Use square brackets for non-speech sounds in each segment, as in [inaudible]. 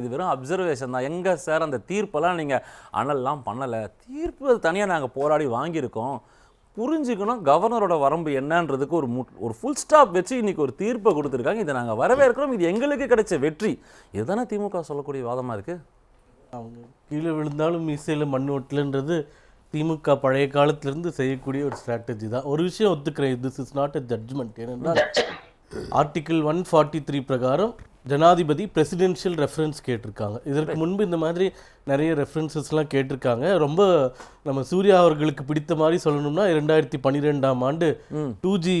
இது வெறும் அப்சர்வேஷன் தான். எங்க சார் அந்த தீர்ப்பெல்லாம் நீங்க அனல்லாம் பண்ணல. தீர்ப்பு தனியா நாங்க போராடி வாங்கியிருக்கோம். புரிஞ்சுக்கணும் கவர்னரோட வரம்பு என்னன்றதுக்கு ஒரு மு ஒரு ஃபுல் ஸ்டாப் வச்சு இன்னைக்கு ஒரு தீர்ப்பை கொடுத்துருக்காங்க. இதை நாங்க வரவேற்கிறோம். இது எங்களுக்கு கிடைச்ச வெற்றி. இதுதானே திமுக சொல்லக்கூடிய வாதமா இருக்கு? அவங்க கீழே விழுந்தாலும் மீசையில் மண் ஓட்டலன்றது திமுக பழைய காலத்திலிருந்து செய்யக்கூடிய ஒரு ஸ்ட்ராட்டஜி தான். ஒரு விஷயம் ஒத்துக்கிறேன். This is not a judgment ஏனென்றால் ஆர்டிகிள் ஒன் ஃபார்ட்டி த்ரீ பிரகாரம் ஜனாதிபதி பிரசிடென்ஷியல் ரெஃபரன்ஸ் கேட்டிருக்காங்க. இதற்கு முன்பு இந்த மாதிரி நிறைய ரெஃபரன்சஸ்லாம் கேட்டிருக்காங்க. ரொம்ப நம்ம சூர்யா அவர்களுக்கு பிடித்த மாதிரி சொல்லணும்னா இரண்டாயிரத்தி பன்னிரெண்டாம் ஆண்டு டூ ஜி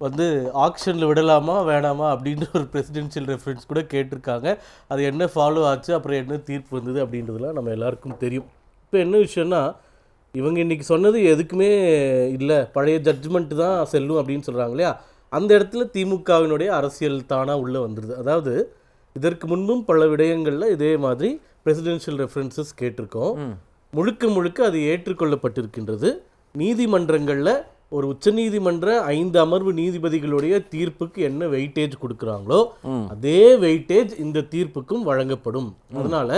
வந்து ஆக்ஷனில் விடலாமா வேணாமா அப்படின்ற ஒரு பிரசிடென்ஷியல் ரெஃபரன்ஸ் கூட கேட்டிருக்காங்க. அது என்ன ஃபாலோ ஆச்சு அப்புறம் என்ன தீர்ப்பு வந்தது அப்படின்றதுலாம் நம்ம எல்லாருக்கும் தெரியும். இப்போ என்ன விஷயம்னா இவங்க இன்னைக்கு சொன்னது எதுக்குமே இல்லை. பழைய ஜட்ஜ்மெண்ட் தான் செல்லும் அப்படின்னு சொல்கிறாங்க இல்லையா? அந்த இடத்துல திமுகவினுடைய அரசியல் தானாக உள்ளே வந்துடுது அதாவது இதற்கு முன்பும் பல விடயங்களில் இதே மாதிரி பிரசிடென்ஷியல் ரெஃபரன்சஸ் கேட்டிருக்கோம். முழுக்க முழுக்க அது ஏற்றுக்கொள்ளப்பட்டிருக்கின்றது. நீதிமன்றங்களில் ஒரு உச்சநீதிமன்ற ஐந்து அமர்வு நீதிபதிகளுடைய தீர்ப்புக்கு என்ன வெயிட்டேஜ் கொடுக்குறாங்களோ அதே வெயிட்டேஜ் இந்த தீர்ப்புக்கும் வழங்கப்படும். அதனால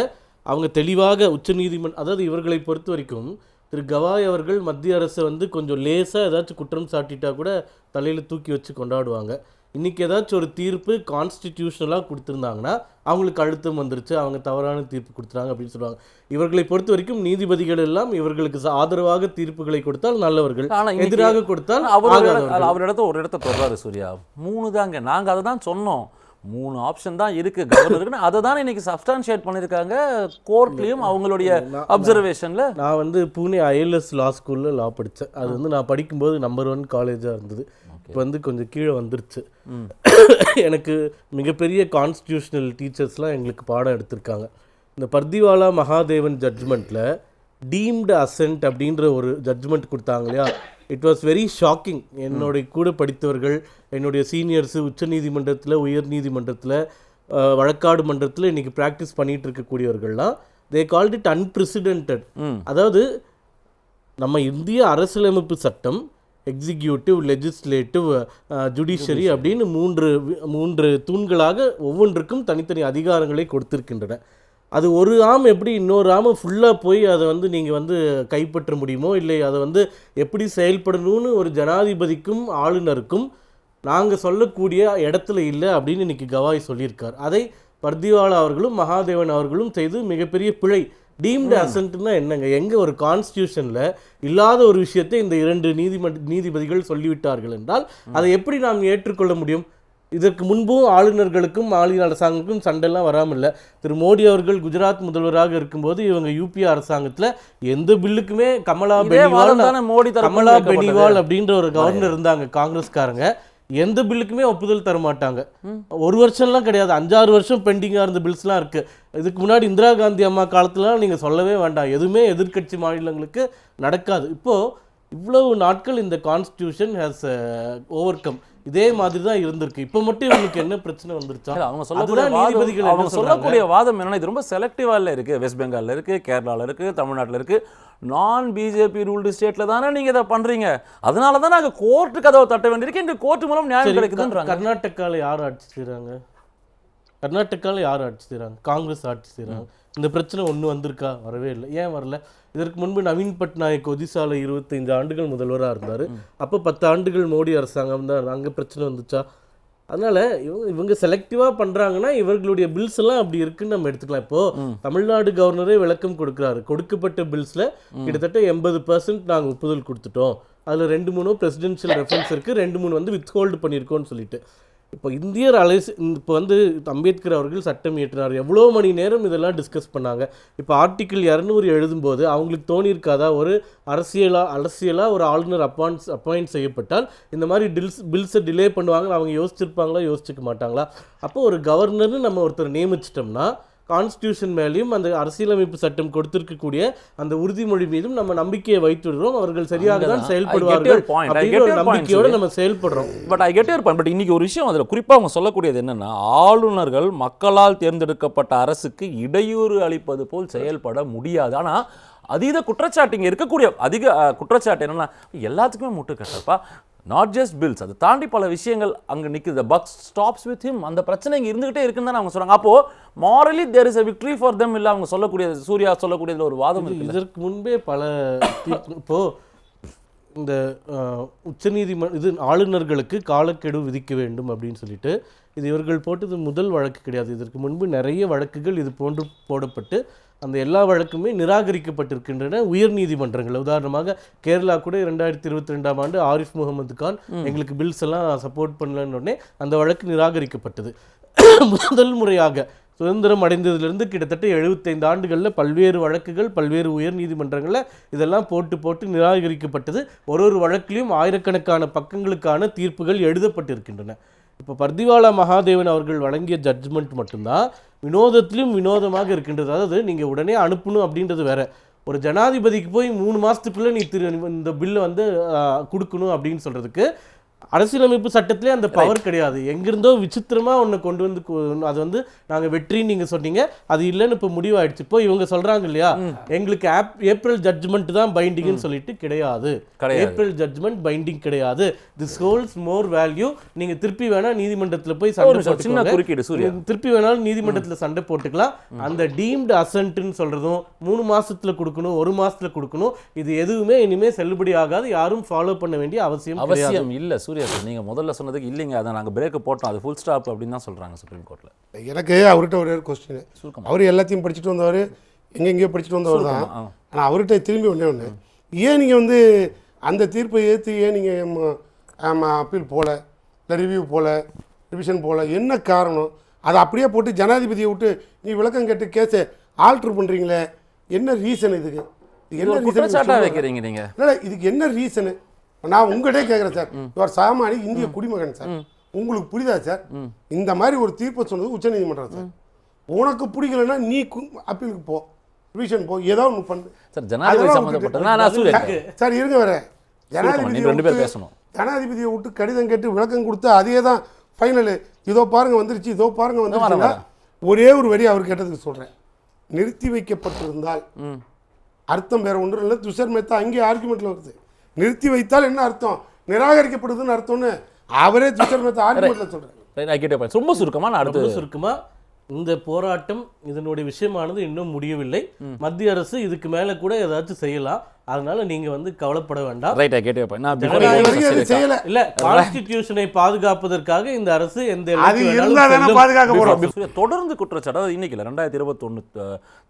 அவங்க தெளிவாக உச்சநீதிமன்ற அதாவது இவர்களை பொறுத்த வரைக்கும் திரு கவாய் அவர்கள் மத்திய அரசை வந்து கொஞ்சம் லேசாக ஏதாச்சும் குற்றம் சாட்டிட்டா கூட தலையில் தூக்கி வச்சு கொண்டாடுவாங்க. இன்னைக்கு ஏதாச்சும் ஒரு தீர்ப்பு கான்ஸ்டிடியூஷனலாக கொடுத்துருந்தாங்கன்னா அவங்களுக்கு அழுத்தம் வந்துருச்சு அவங்க தவறான தீர்ப்பு கொடுத்துறாங்க அப்படின்னு சொல்லுவாங்க. இவர்களை பொறுத்த வரைக்கும் நீதிபதிகள் எல்லாம் இவர்களுக்கு ஆதரவாக தீர்ப்புகளை கொடுத்தால் நல்லவர்கள். ஆனா இன்னைக்கு எதிராக கொடுத்தால் அவர் அவர் இடத்த ஒரு இடத்த தொடர்றாரு சூர்யா. மூணு தாங்க நாங்க அதை தான் சொன்னோம். மூணு ஆப்ஷன் தான் இருக்கு. கவர்னருக்குன்னு. [coughs] அதை தான் இன்னைக்கு சப்ஸ்டான்ஷியேட் பண்ணியிருக்காங்க கோர்ட்லயும் அவங்களுடைய அப்சர்வேஷன்ல நான் வந்து பூனே ஐஎல்எஸ் லா ஸ்கூலில் லா படித்தேன் அது வந்து நான் படிக்கும்போது நம்பர் ஒன் காலேஜாக இருந்தது. இப்போ வந்து கொஞ்சம் கீழே வந்துருச்சு. [coughs] எனக்கு மிகப்பெரிய கான்ஸ்டியூஷனல் டீச்சர்ஸ்லாம் எங்களுக்கு பாடம் எடுத்திருக்காங்க. இந்த பர்திவாலா மகாதேவன் ஜட்ஜ்மெண்ட்டில் டீம்டு அசென்ட் அப்படின்ற ஒரு ஜட்ஜ்மெண்ட் கொடுத்தாங்க இல்லையா? இட் வாஸ் வெரி ஷாக்கிங் என்னுடைய கூட படித்தவர்கள் என்னுடைய சீனியர்ஸு உச்சநீதிமன்றத்தில் உயர் நீதிமன்றத்தில் வழக்காடு மன்றத்தில் இன்னைக்கு ப்ராக்டிஸ் பண்ணிட்டு இருக்கக்கூடியவர்கள்லாம் தே கால்ட் இட் அன்பிரசிடென்டட் அதாவது நம்ம இந்திய அரசியலமைப்பு சட்டம் எக்ஸிக்யூட்டிவ் லெஜிஸ்லேட்டிவ் ஜுடிஷரி அப்படின்னு மூன்று மூன்று தூண்களாக ஒவ்வொன்றுக்கும் தனித்தனி அதிகாரங்களை கொடுத்திருக்கின்றன. அது ஒரு ஆம் எப்படி இன்னொரு ஆம்? ஃபுல்லாக போய் அதை வந்து நீங்கள் வந்து கைப்பற்ற முடியுமோ இல்லை அதை வந்து எப்படி செயல்படணும்னு ஒரு ஜனாதிபதிக்கும் ஆளுநருக்கும் நாங்கள் சொல்லக்கூடிய இடத்துல இல்லை அப்படின்னு இன்னைக்கு கவாய் சொல்லியிருக்கார். அதை பர்திவாலா அவர்களும் மகாதேவன் அவர்களும் செய்து மிகப்பெரிய பிழை. டீம்டு அசன்ட்னா என்னங்க? எங்க ஒரு கான்ஸ்டியூஷன்ல இல்லாத ஒரு விஷயத்தை இந்த இரண்டு நீதிமன்ற நீதிபதிகள் சொல்லிவிட்டார்கள் என்றால் அதை எப்படி நாம் ஏற்றுக்கொள்ள முடியும்? இதற்கு முன்பும் ஆளுநர்களுக்கும் மாநில அரசாங்கத்துக்கும் சண்டைலாம் வராமல் இல்லை திரு. மோடி அவர்கள் குஜராத் முதல்வராக இருக்கும்போது இவங்க யூபி அரசாங்கத்துல எந்த பில்லுக்குமே கமலா பெனிவால் தானே மோடி கமலா. பெனிவால் அப்படின்ற ஒரு கவர்னர் இருந்தாங்க காங்கிரஸ்காரங்க. எந்த பில்லுக்குமே ஒப்புதல் தர மாட்டாங்க. ஒரு வருஷம்லாம் கிடையாது. அஞ்சாறு வருஷம் பெண்டிங்காக இருந்த பில்ஸ்லாம் இருக்கு. இதுக்கு முன்னாடி இந்திரா காந்தி அம்மா காலத்துலலாம் நீங்கள் சொல்லவே வேண்டாம். எதுவுமே எதிர்க்கட்சி மாநிலங்களுக்கு நடக்காது. இப்போ இவ்வளவு நாட்கள் இந்த கான்ஸ்டியூஷன் ஹேஸ் ஓவர் கம் இதே மாதிரி தான் இருந்திருக்கு. இப்போ மட்டும் இவங்களுக்கு என்ன பிரச்சனை வந்துருச்சா? அவங்க சொல்லக்கூடிய நீதிபதிகள் அவங்க சொல்லக்கூடிய வாதம் என்னன்னா இது ரொம்ப செலக்டிவா இல்ல இருக்கு. வெஸ்ட் பெங்கால்ல இருக்கு கேரளால இருக்கு தமிழ்நாட்டுல இருக்கு. நான் பிஜேபி ரூல்டு ஸ்டேட்ல தானே நீங்க இதை பண்றீங்க. அதனால தான் நாங்க கோர்ட்டு கதவை தட்ட வேண்டியிருக்கு. எங்க கோர்ட் மூலம் நியாயம் கிடைக்குதுன்றாங்க. க- கர்நாடகால யார் ஆட்சி செய்றாங்க? கர்நாடகால யார் ஆட்சி செய்றாங்க? காங்கிரஸ் ஆட்சி செய்றாங்க. இந்த பிரச்சனை ஒண்ணு வந்திருக்கா? வரவே இல்லை. ஏன் வரல? இதற்கு முன்பு நவீன் பட்நாயக் ஒடிசால இருபத்தைந்து ஆண்டுகள் முதல்வரா இருந்தாரு. அப்போ பத்து ஆண்டுகள் மோடி அரசாங்கம் தான். அங்க பிரச்சனை வந்துச்சா? அதனால இவங்க இவங்க செலக்டிவா பண்றாங்கன்னா இவர்களுடைய பில்ஸ் எல்லாம் அப்படி இருக்குன்னு நம்ம எடுத்துக்கலாம். இப்போ தமிழ்நாடு கவர்னரே விளக்கம் கொடுக்குறாரு. கொடுக்கப்பட்ட பில்ஸ்ல கிட்டத்தட்ட எண்பது பர்சன்ட் நாங்க ஒப்புதல் கொடுத்துட்டோம். அதுல ரெண்டு மூணு பிரசிடென்ஷியல் ரெஃபரன்ஸ் இருக்கு. ரெண்டு மூணு வந்து வித் ஹோல்டு பண்ணியிருக்கோம்னு சொல்லிட்டு. இப்போ இந்தியர் அலைஸ் இப்போ வந்து அம்பேத்கர் அவர்கள் சட்டம் இயற்றினார். எவ்வளோ மணி நேரம் இதெல்லாம் டிஸ்கஸ் பண்ணாங்க. இப்போ ஆர்டிக்கிள் இரநூறு எழுதும்போது அவங்களுக்கு தோணியிருக்காதா? ஒரு அரசியலா அரசியலாக ஒரு ஆளுநர் அப்பாயின்ஸ் அப்பாயிண்ட் செய்யப்பட்டால் இந்த மாதிரி டில்ஸ் பில்ஸை டிலே பண்ணுவாங்க அவங்க யோசிச்சிருப்பாங்களா? யோசிச்சுக்க மாட்டாங்களா? அப்போ ஒரு கவர்னர்னு நம்ம ஒருத்தர் நியமிச்சிட்டோம்னா கான்ஸ்டியூஷன் மேலேயும் அந்த அரசியலமைப்பு சட்டம் கொடுத்திருக்கக்கூடிய அந்த உறுதிமொழி மீதும் நம்ம நம்பிக்கையை வைத்துடுறோம். அவர்கள் சரியாக தான் செயல்படுவார்கள் நம்பிக்கையோட. நம்ம செயல்படுறோம். But I get your but இன்னைக்கு ஒரு விஷயம் அதில் குறிப்பாக அவங்க சொல்லக்கூடியது என்னன்னா ஆளுநர்கள் மக்களால் தேர்ந்தெடுக்கப்பட்ட அரசுக்கு இடையூறு அளிப்பது போல் செயல்பட முடியாது. ஆனா அதீத குற்றச்சாட்டு இங்க இருக்கக்கூடிய அதிக குற்றச்சாட்டு என்னன்னா எல்லாத்துக்குமே முட்டுக்கட்டப்பா. நாட் ஜஸ்ட் பில்ஸ் அதை தாண்டி பல விஷயங்கள் அங்க நிக்குது. பக் ஸ்டாப்ஸ் வித் ஹிம் அந்த பிரச்சனை இங்க இருந்துகிட்டே இருக்குன்னு தானே அவங்க சொல்றாங்க. அப்போ morally there is a victory for them இல்ல அவங்க சொல்லக்கூடிய சூர்யா சொல்லக்கூடியதுல ஒரு வாதம் இருக்கு இதற்கு முன்பே பல தீர்ப்பு- இப்போ இந்த உச்சநீதிமன்ற இது ஆளுநர்களுக்கு காலக்கெடு விதிக்க வேண்டும் அப்படின்னு சொல்லிட்டு இது இவர்கள் போட்டது முதல் வழக்கு கிடையாது. இதற்கு முன்பு நிறைய வழக்குகள் இது போன்று போடப்பட்டு அந்த எல்லா வழக்குமே நிராகரிக்கப்பட்டிருக்கின்றன உயர் நீதிமன்றங்கள். உதாரணமாக கேரளா கூட இரண்டாயிரத்தி இருபத்தி ரெண்டாம் ஆண்டு ஆரிஃப் முகமது கான் எங்களுக்கு பில்ஸ் எல்லாம் சப்போர்ட் பண்ணலன்னு உடனே அந்த வழக்கு நிராகரிக்கப்பட்டது. முதல் முறையாக சுதந்திரம் அடைந்ததிலிருந்து கிட்டத்தட்ட எழுபத்தைந்து ஆண்டுகளில் பல்வேறு வழக்குகள் பல்வேறு உயர் நீதிமன்றங்களில் இதெல்லாம் போட்டு போட்டு நிராகரிக்கப்பட்டது. ஒரு ஒரு வழக்கிலையும் ஆயிரக்கணக்கான பக்கங்களுக்கான தீர்ப்புகள் எழுதப்பட்டிருக்கின்றன. இப்போ பர்திவாலா மகாதேவன் அவர்கள் வழங்கிய ஜட்ஜ்மெண்ட் மட்டும்தான் வினோதத்திலும் வினோதமாக இருக்கின்றது. அதாவது நீங்கள் உடனே அனுப்பணும் அப்படின்றது வேற. ஒரு ஜனாதிபதிக்கு போய் மூணு மாதத்துக்குள்ளே நீ திரு இந்த பில்லை வந்து கொடுக்கணும் அப்படின்னு சொல்கிறதுக்கு அரசியலமைப்பு சட்டத்திலே அந்த பவர் கிடையாது. எங்கிருந்தோ விசித்திரமா ஒன்று கொண்டு வந்து அது வந்து நாங்க வெற்றின்னு நீங்க சொன்னீங்க. அது இல்லைன்னு இப்போ முடிவாயிடுச்சு. இப்போ இவங்க சொல்றாங்க இல்லையா? எங்களுக்கு ஆப் ஏப்ரல் ஜட்ஜ்மெண்ட் தான் பைண்டிங்னு சொல்லிட்டு கிடையாது. ஏப்ரல் ஜட்ஜ்மெண்ட் பைண்டிங் கிடையாது. திஸ் ஹோல்ஸ் மோர் வேல்யூ நீங்க திருப்பி வேணா நீதிமன்றத்துல போய் சண்டை போட்டுக்கோங்க. திருப்பி வேணாலும் நீதிமன்றத்துல சண்டை போட்டுக்கலாம். அந்த டீம்டு அசன்ட்னு சொல்றதும் மூணு மாசத்துல கொடுக்கணும் ஒரு மாசத்துல கொடுக்கணும். இது எதுவுமே இனிமே செல்லுபடி ஆகாது. யாரும் ஃபாலோ பண்ண வேண்டிய அவசியம் அவசியம் இல்ல சூர்யா சார் நீங்க முதல்ல சொன்னதுக்கு இல்லைங்க. அதை நாங்க பிரேக் போட்டோம். அது ஃபுல் ஸ்டாப் அப்படின்னு தான் சொல்றாங்க சுப்ரீம் கோர்ட்ல எனக்கு அவர்கிட்ட ஒரே ஒரு கொஸ்டின் சுருக்கமா. அவர் எல்லாத்தையும் படிச்சுட்டு வந்தவர் எங்கெங்கேயோ படிச்சுட்டு வந்தவர் தான். ஆனால் அவர்கிட்ட திரும்பி ஒன்றே ஒன்று ஏன் நீங்கள் வந்து அந்த தீர்ப்பை ஏற்று ஏன் நீங்கள் அப்பீல் போகல இல்லை ரிவ்யூ போகல ரிவிஷன் போகல என்ன காரணம்? அதை அப்படியே போட்டு ஜனாதிபதியை விட்டு நீ விளக்கம் கேட்டு கேஸை ஆல்ட்ரு பண்ணுறீங்களே என்ன ரீசன் இதுக்கு? இது இது ஒரு குற்றச்சாட்டா வைக்கிறீங்க நீங்க. இல்லை இதுக்கு என்ன ரீசனு நான் உங்கள்கிட்டே கேட்குறேன் சார். இவர் சாமானி இந்திய குடிமகன் சார். உங்களுக்கு புரியுதா சார்? இந்த மாதிரி ஒரு தீர்ப்பை சொன்னது உச்சநீதிமன்றம் சார். உனக்கு பிடிக்கலன்னா நீ அப்பீலுக்கு போ. ரிவிஷன் போ. ஏதோ ஒன்று பண்ணு. சார் ஜனாதிபதி சார் இருங்க வர ஜனாதிபதியை நீங்க ரெண்டு பேர் பேசணும். ஜனாதிபதியை விட்டு கடிதம் கேட்டு விளக்கம் கொடுத்து அதே தான் ஃபைனலு இதோ பாருங்க வந்துருச்சு. இதோ பாருங்க வந்துருச்சுன்னா. ஒரே ஒரு வரி அவர் கேட்டதுக்கு சொல்கிறேன் நிறுத்தி வைக்கப்பட்டிருந்தால் அர்த்தம் வேற ஒன்றும் இல்லை. துஷர் மேத்தா அங்கேயே ஆர்குமெண்ட்ல வருது. நிறுத்தி வைத்தால் என்ன அர்த்தம்? நிராகரிக்கப்படுதுன்னு அர்த்தம்னு அவரே மேத்தா ஆர்குமெண்ட்ல சொல்றாரு. ரொம்ப சுருக்கமா நான் அடுத்து ரொம்ப சுருக்கமா இந்த போராட்டம் இதனுடைய விஷயமானது இன்னும் முடியவில்லை. மத்திய அரசு இதுக்கு மேல கூட ஏதாச்சும் செய்யலாம். அதனால நீங்க வந்து கவலைப்பட வேண்டாம். Right I get you point நான் இல்ல கான்ஸ்டிடியூஷனை பாதுகாப்பதற்காக இந்த அரசு எந்த அது இருந்தா. பாதுகாக்க போறோம். தொடர்ந்து குற்றச்சாட்டு அதாவது இன்னைக்கு இல்லை ரெண்டாயிரத்தி இருபத்தொன்று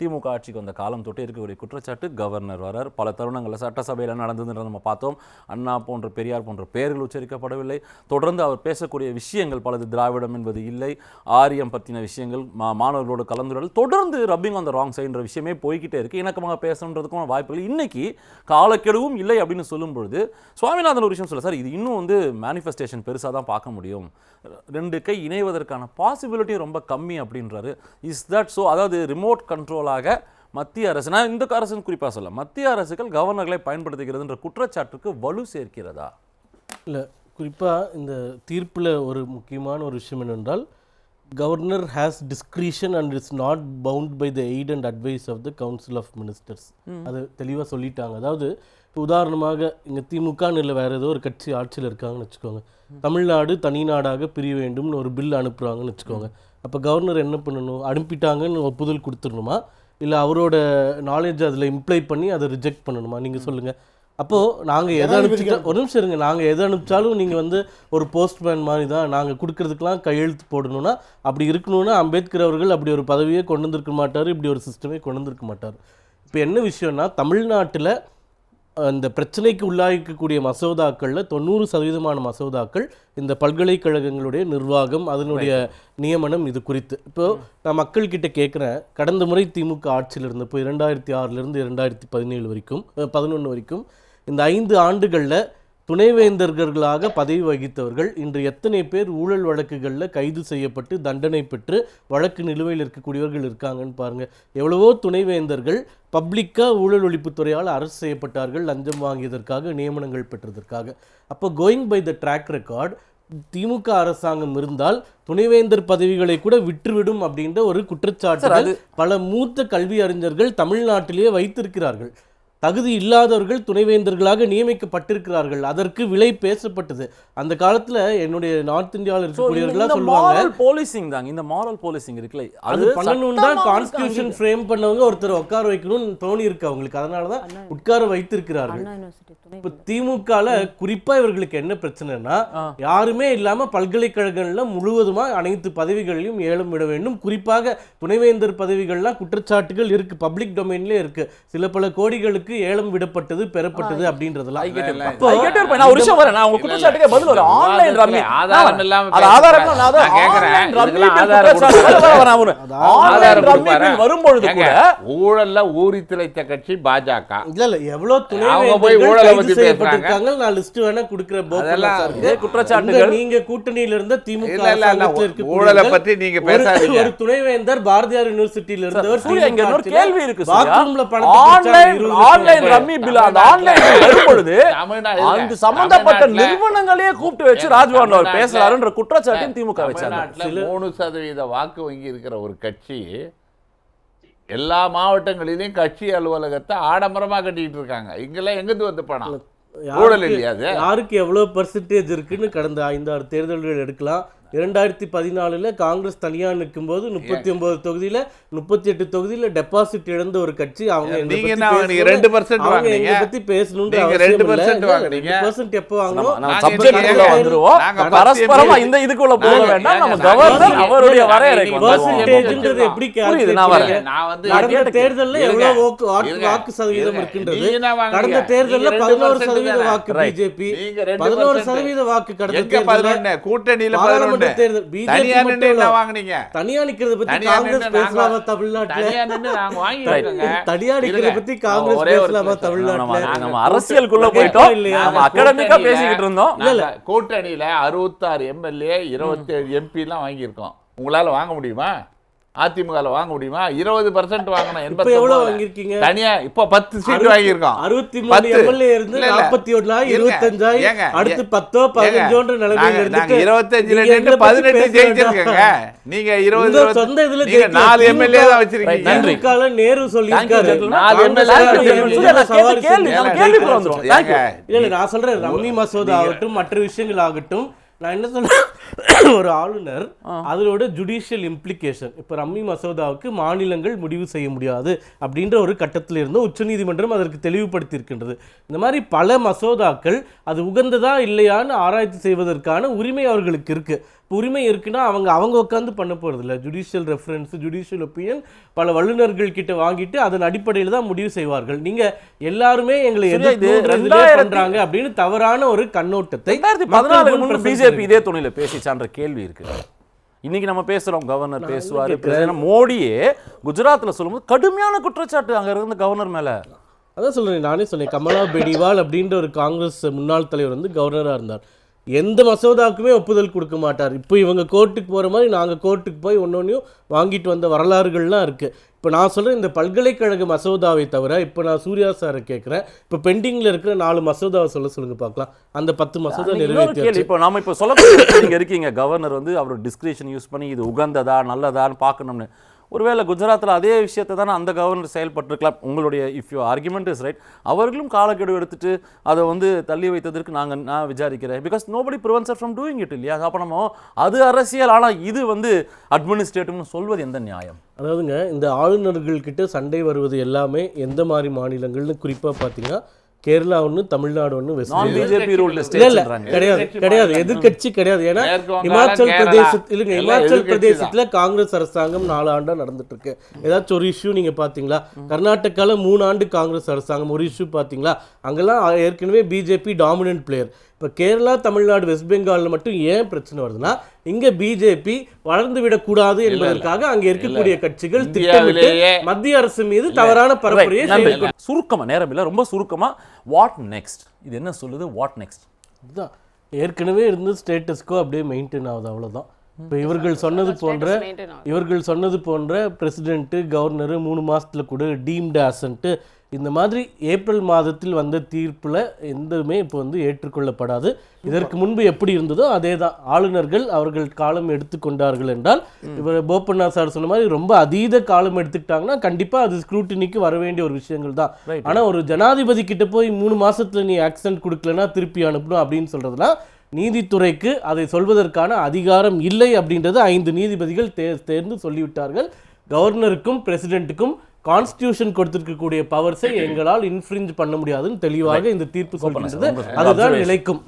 திமுக ஆட்சிக்கு வந்த காலம் தொட்டு இருக்கக்கூடிய குற்றச்சாட்டு கவர்னர் வரார். பல தருணங்களில் சட்டசபையில் நடந்ததுன்றதை நம்ம பார்த்தோம். அண்ணா போன்ற பெரியார் போன்ற பெயர்கள் உச்சரிக்கப்படவில்லை. தொடர்ந்து அவர் பேசக்கூடிய விஷயங்கள் பலது திராவிடம் என்பது இல்லை. ஆரியம் பற்றின விஷயங்கள் மா மாணவர்களோட கலந்துரையாடல் தொடர்ந்து ரப்பிங் அந்த ராங் சைன்ற விஷயமே போய்கிட்டே இருக்கு. இணக்கமாக பேசணுன்றதுக்கும் வாய்ப்புகள் இன்னைக்கு காலக்கெடுவும் இல்லை அப்படின்னு சொல்லும் பொழுது சுவாமிநாதன் ஒரு விஷயம் சொல்ல சார் இது இன்னும் வந்து மேனிஃபெஸ்டேஷன் பெருசாக தான் பார்க்க முடியும். ரெண்டு கை இணைவதற்கான பாசிபிலிட்டி ரொம்ப கம்மி அப்படின்றாரு. இஸ் தட் ஸோ அதாவது ரிமோட் கண்ட்ரோலாக மத்திய அரசு நான் இந்த அரசுன்னு குறிப்பாக சொல்ல மத்திய அரசுகள் கவர்னர்களை பயன்படுத்துகிறதுன்ற குற்றச்சாட்டுக்கு வலு சேர்க்கிறதா? இல்லை குறிப்பாக இந்த தீர்ப்பில் ஒரு முக்கியமான ஒரு விஷயம் என்னென்றால் governor has discretion and is not bound by the aid and advice of the council of ministers அது தெளிவாக சொல்லிட்டாங்க. அதாவது இப்போ உதாரணமாக இங்கே திமுகன்னு இல்லை வேறு ஏதோ ஒரு கட்சி ஆட்சியில் இருக்காங்கன்னு வச்சுக்கோங்க. தமிழ்நாடு தனி நாடாக பிரிய வேண்டும்னு ஒரு பில் அனுப்புகிறாங்கன்னு வச்சுக்கோங்க. அப்போ கவர்னர் என்ன பண்ணணும்? அனுப்பிட்டாங்கன்னு ஒப்புதல் கொடுத்துடணுமா? இல்லை அவரோட நாலேஜ் அதில் இம்ப்ளை பண்ணி அதை ரிஜெக்ட் பண்ணணுமா? நீங்கள் சொல்லுங்கள் அப்போது நாங்கள் எதை அனுப்பிச்சிட்டா ஒரு நிமிஷம் இருங்க. நாங்கள் எதை அனுப்பிச்சாலும் நீங்கள் வந்து ஒரு போஸ்ட்மேன் மாதிரி தான் நாங்கள் கொடுக்கறதுக்கெலாம் கையெழுத்து போடணும்னா அப்படி இருக்கணும்னா அம்பேத்கர் அவர்கள் அப்படி ஒரு பதவியே கொண்டு வந்திருக்க மாட்டார் இப்படி ஒரு சிஸ்டமே கொண்டு வந்திருக்க மாட்டார். இப்போ என்ன விஷயம்னா தமிழ்நாட்டில் அந்த பிரச்சனைக்கு உள்ளாகிக்கக்கூடிய மசோதாக்களில் தொண்ணூறு சதவீதமான மசோதாக்கள் இந்த பல்கலைக்கழகங்களுடைய நிர்வாகம் அதனுடைய நியமனம் இது குறித்து. இப்போ நான் மக்கள்கிட்ட கேட்குறேன் கடந்த முறை திமுக ஆட்சியில் இருந்தப்போ இரண்டாயிரத்தி ஆறிலிருந்து இரண்டாயிரத்தி பதினேழு வரைக்கும் பதினொன்று வரைக்கும் இந்த ஐந்து ஆண்டுகளில் துணைவேந்தர்களாக பதவி வகித்தவர்கள் இன்று எத்தனை பேர் ஊழல் வழக்குகளில் கைது செய்யப்பட்டு தண்டனை பெற்று வழக்கு நிலுவையில் இருக்கக்கூடியவர்கள் இருக்காங்கன்னு பாருங்க. எவ்வளவோ துணைவேந்தர்கள் பப்ளிக்காக ஊழல் ஒழிப்புத்துறையால் அரசு செய்யப்பட்டார்கள் லஞ்சம் வாங்கியதற்காக நியமனங்கள் பெற்றதற்காக. அப்போ going by the track record திமுக அரசாங்கம் இருந்தால் துணைவேந்தர் பதவிகளை கூட விற்றுவிடும் அப்படின்ற ஒரு குற்றச்சாட்டு பல மூத்த கல்வி அறிஞர்கள் தமிழ்நாட்டிலேயே வைத்திருக்கிறார்கள். தகுதி இல்லாதவர்கள் துணைவேந்தர்களாக நியமிக்கப்பட்டிருக்கிறார்கள். அதற்கு விலை பேசப்பட்டது. அந்த காலத்துல என்னுடைய நார்த் இந்தியாவில் இருக்கக்கூடியவர்களா இந்த சொல்லுவாங்க மாரல் போலீசிங் தாங்க. இந்த மாரல் போலீசிங் இருக்குல்ல. அது பண்ணணும் தான் கான்ஸ்டியூஷன். ஃப்ரேம் பண்ணவங்க ஒருத்தர் உட்கார வைக்கணும்னு தோணி இருக்கு அவங்களுக்கு. அதனால தான் உட்கார வைத்திருக்கிறார்கள். இப்ப திமுகல குறிப்பா இவர்களுக்கு என்ன பிரச்சனைனா யாருமே இல்லாம பல்கலைக்கழகங்கள்ல முழுவதுமா அனைத்து பதவிகளையும் ஏலம் விட வேண்டும் குறிப்பாக துணைவேந்தர் பதவிகள்லாம் குற்றச்சாட்டுகள் இருக்கு பப்ளிக் டொமைன்லயே இருக்கு சில பல கோடிகளுக்கு ஏலம் விடப்பட்டது பெறப்பட்டது அப்படின்றதெல்லாம் I get your point. அப்போ I get your point. நான் ஒரு விஷயம் வரேன். நான் உங்க இல்ல, குற்றச்சாட்டுக்கே பதில் ஒரு இல்ல. Online rummy. ஆதாரம் இல்லாம அது பேச ஆதாரம் கூடாது. இல்ல, நான் அதான் நான் கேக்குறேன். ஆன்லைன் ரம்மி இதுக்கெல்லாம் பில் ஆதாரம் குற்றச்சாட்டு. கொடுப்பாரா? வர, வர, வர, வர. ஆன்லைன் ஆதாரம் ரம்மி கொடுப்பாரா? பில் வரும்பொழுது கூட ஊழல்ல ஊறி திளைத்த கட்சி பாஜக இல்ல இல்ல எவ்வளவு அவங்க போய் ஊழலை பத்தி செய்யப்பட்டிருக்காங்க நான் லிஸ்ட் வேணா கொடுக்குறேன் போப்பண்ணா அதெல்லாம் குற்றச்சாட்டுகள். நீங்க கூட்டணியில இருந்த திமுக ஊழலை பத்தி நீங்க பேசாதீங்க. ஒரு துணைவேந்தர் பாரதியார் யூனிவர்சிட்டியில இருந்தவர் சூர்யா, இங்க இன்னொரு கேள்வி இருக்கு. பாத்ரூம்ல பணத்தை ஆன்லைன் ஆன்லைன் ரம்மி பில் அந்த ஆன்லைன் வரும்பொழுது அந்த சம்பந்தப்பட்ட நிறுவனங்களையே கூப்பிட்டு வச்சு ராஜ்பவன் அவர் பேசுறாருன்ற குற்றச்சாட்டையும் திமுக வச்சாங்க மூணு சதவீத வாக்கு வங்கி இருக்கிற ஒரு கட்சி எல்லா மாவட்டங்களிலும் கட்சி அலுவலகத்தை ஆடம்பரமா கட்டிட்டு இருக்காங்க. இங்கெல்லாம் எங்கிருந்து வந்து பணம்? ஊழல் இல்லையா யாருக்கு எவ்வளவு பர்சன்டேஜ் இருக்குன்னு கடந்த ஐந்தாறு தேர்தல்கள் எடுக்கலாம். இரண்டாயிரத்தி பதினாலில் காங்கிரஸ் தனியாக நிற்கும்போது முப்பத்தி ஒன்பது தொகுதியில் முப்பத்தி எட்டு தொகுதியில் டெபாசிட் இழந்த ஒரு கட்சி. அவங்க ரெண்டு பர்சன்ட் அவங்க பத்தி பேசணும்னு ரெண்டு பர்சன்ட் வாங்குறீங்க பர்சன்ட் எப்போ வாங்கணும் பரஸ்பரமா இந்த இதுக்குள்ள போக வேண்டாம். நம்ம கவர்னர் அவருடைய வரையறைக்கு பர்சன்டேஜ்ன்றது எப்படி கேல்குலேட் நான் வந்து கடந்த தேர்தல்ல எவ்வளவு வாக்கு வாக்கு சதவீதம் இருக்கின்றது? கடந்த தேர்தல்ல பதினோரு சதவீத வாக்கு பிஜேபி 11 சதவீத வாக்கு கடந்த தேர்தல்ல கூட்டணியில 11 வாங்குனீங்க? தனியா நிக்கிறத பத்தி காங்கிரஸ் பேசலாமா தமிழ்நாட்டுல? தனியா நிக்கிறத. பத்தி காங்கிரஸ். நம்ம தமிழ்நாட்டுல? நம்ம அரசியலுக்குள்ள போயிட்டோம்? நம்ம அகாடமிக்கா பேசிக்கிட்டு இருந்தோம். நாங்க கூட்டணியில அறுபத்தாறு எம்எல்ஏ இருபத்தேழு எம்பி எல்லாம் வாங்கியிருக்கோம். உங்களால வாங்க முடியுமா? அதிமுகல வாங்க முடியுமா இருபது பர்சன்ட் வாங்கணும் இப்ப எவ்வளவு எண்பத்தி வாங்கிருக்கீங்க தனியா இப்ப பத்து சீட் வாங்கியிருக்கோம் அறுபத்தி மூணு. எம்எல்ஏ இருந்து. நாற்பத்தி. இருபத்தஞ்சாயி ஏங்க, அடுத்து பத்தோ பதினஞ்சோன்ற நிலைமையில இருபத்தஞ்சுல நின்று பதினெட்டு ஜெயிச்சிருக்கீங்க. நீங்க இருபது சொந்த இதுல. நாலு எம்எல்ஏ தான் வச்சிருக்கீங்க நன்றி. திமுகல நேரு சொல்லியிருக்காரு. நாலு கேட்ட கேள்வி, நான் சொல்றேன் ரம்மி மசோதா ஆகட்டும் மற்ற விஷயங்கள் ஆகட்டும் நான் என்ன சொல்றேன் ஒரு ஆளுநர் அதோட ஜுடிஷியல் இம்ப்ளிகேஷன் இப்போ ரம்மி மசோதாவுக்கு மாநிலங்கள் முடிவு செய்ய முடியாது அப்படின்ற ஒரு கட்டத்தில் இருந்து உச்சநீதிமன்றம் அதற்கு தெளிவுபடுத்தி இருக்கின்றது இந்த மாதிரி பல மசோதாக்கள் அது உகந்ததா இல்லையான்னு ஆராய்ச்சி செய்வதற்கான உரிமை அவர்களுக்கு இருக்கு. இப்ப உரிமை இருக்குன்னா அவங்க அவங்க உட்காந்து பண்ண போறது இல்ல ஜுடிஷியல் ரெஃபரன்ஸ் ஜுடிஷியல் ஒப்பீனியன் பல வல்லுநர்கள் கிட்ட வாங்கிட்டு அதன் அடிப்படையில் தான் முடிவு செய்வார்கள். நீங்க எல்லாருமே எங்களை பண்றாங்க அப்படின்னு தவறான ஒரு கண்ணோட்டத்தை பிஜேபி இதே துணையில பேசிச்சான்ற கேள்வி இருக்கு. இன்னைக்கு நம்ம பேசுறோம் கவர்னர் பேசுவாரு மோடியே குஜராத்ல சொல்லும்போது கடுமையான குற்றச்சாட்டு அங்க இருந்த கவர்னர் மேல. அதான் சொல்றேன் நானே சொன்னேன் கமலா பெடிவால் அப்படின்ற ஒரு காங்கிரஸ் முன்னாள் தலைவர் வந்து கவர்னரா இருந்தார். எந்த மசோதாவுக்குமே ஒப்புதல் கொடுக்க மாட்டார். இப்போ இவங்க கோர்ட்டுக்கு போற மாதிரி நாங்க கோர்ட்டுக்கு போய் ஒன்னொன்னையும் வாங்கிட்டு வந்த வரலாறுகள்லாம் இருக்கு. இப்போ நான் சொல்றேன் இந்த பல்கலைக்கழக மசோதாவை தவிர இப்போ நான் சூர்யா சாரை கேட்குறேன். இப்போ பெண்டிங்ல இருக்கிற நாலு மசோதாவை சொல்ல சொல்லுங்க பார்க்கலாம். அந்த பத்து மசோதா நிறைவேற்றி இப்போ நாம இப்போ நீங்க இருக்கீங்க கவர்னர் வந்து அவர் டிஸ்கிரிஷன் யூஸ் பண்ணி இது உகந்ததா நல்லதான்னு பார்க்கணும்னு. ஒருவேளை குஜராத்தில் அதே விஷயத்தை தானே அந்த கவர்னர் செயல்பட்டிருக்கலாம். உங்களுடைய if you argument is right அவர்களும் காலக்கெடு எடுத்துட்டு அதை வந்து தள்ளி வைத்ததற்கு நாங்கள் நான் விசாரிக்கிறேன். Because nobody prevents from doing it இல்லையா? அப்போ நம்ம அது அரசியல் ஆனால் இது வந்து அட்மினிஸ்ட்ரேட்டிவ்னு சொல்வது எந்த நியாயம்? அதாவதுங்க இந்த ஆளுநர்கள்கிட்ட சண்டை வருவது எல்லாமே எந்த மாதிரி மாநிலங்கள்னு குறிப்பாக பார்த்தீங்கன்னா கேரளா ஒன்று தமிழ்நாடு ஒன்று வெஸ்ட். பிஜேபி ரூல் இல்ல கிடையாது கிடையாது. எதிர்க்கட்சி கிடையாது. ஏன்னா இமாச்சல் கேரளா, பிரதேசத் இல்லைங்க இமாச்சல் பிரதேசத்துல காங்கிரஸ் அரசாங்கம் நாலு ஆண்டா நடந்துட்டு இருக்கு ஏதாச்சும் ஒரு இஷ்யூ நீங்க பாத்தீங்களா? கர்நாடகால மூணு ஆண்டு காங்கிரஸ் அரசாங்கம் ஒரு இஷ்யூ பாத்தீங்களா? அங்கெல்லாம் ஏற்கனவே பிஜேபி டாமினன்ட் பிளேயர் இப்ப கேரளா தமிழ்நாடு வெஸ்ட் பெங்கால்ல மட்டும் ஏன் பிரச்சனை வருதுன்னா இங்க பிஜேபி வளர்ந்து விடக்கூடாது என்பதற்காக அங்க இருக்கக்கூடிய கட்சிகள் திட்டமிட்டு மத்திய அரசு மீது தவறான பரப்புரையை நன்றி. செயல்படுத்த சுருக்கமா நேரம் இல்லை. ரொம்ப சுருக்கமா வாட் நெக்ஸ்ட் இது என்ன சொல்லுது? வாட் நெக்ஸ்ட் அதுதான் ஏற்கனவே இருந்து ஸ்டேட்டஸ்க்கோ அப்படியே மெயின்டைன் ஆகுது. அவ்வளவுதான். இப்போ இவர்கள் சொன்னது போன்ற. இவர்கள் சொன்னது போன்ற பிரசிடென்ட்டு கவர்னரு மூணு மாசத்துல கூட டீம்டு அசன்ட்டு இந்த மாதிரி ஏப்ரல் மாதத்தில் வந்த தீர்ப்புல எதுவுமே இப்போ வந்து ஏற்றுக்கொள்ளப்படாது. இதற்கு முன்பு எப்படி இருந்ததோ அதே தான் ஆளுநர்கள் அவர்கள் காலம் எடுத்துக்கொண்டார்கள் என்றால் இவர் போப்பண்ணா சார் சொன்ன மாதிரி ரொம்ப அதீத காலம் எடுத்துக்கிட்டாங்கன்னா கண்டிப்பா அது ஸ்க்ரூட்டினிக்கு வர வேண்டிய ஒரு விஷயங்கள் தான். Right. ஆனா ஒரு ஜனாதிபதி கிட்ட போய் மூணு மாசத்துல நீ ஆக்சன்ட் கொடுக்கலனா திருப்பி அனுப்பணும் அப்படின்னு சொல்றதுலாம் நீதித்துறைக்கு அதை சொல்வதற்கான அதிகாரம் இல்லை அப்படின்றது ஐந்து நீதிபதிகள் தே தேர்ந்து சொல்லிவிட்டார்கள். கவர்னருக்கும் பிரசிடென்ட்டுக்கும் கான்ஸ்டியூஷன் கொடுத்திருக்கக்கூடிய பவர்ஸை எங்களால் இன்ஃப்ரிஞ்ச் பண்ண முடியாதுன்னு தெளிவாக இந்த தீர்ப்பு சொல்கின்றது அதுதான். நிலைக்கும்.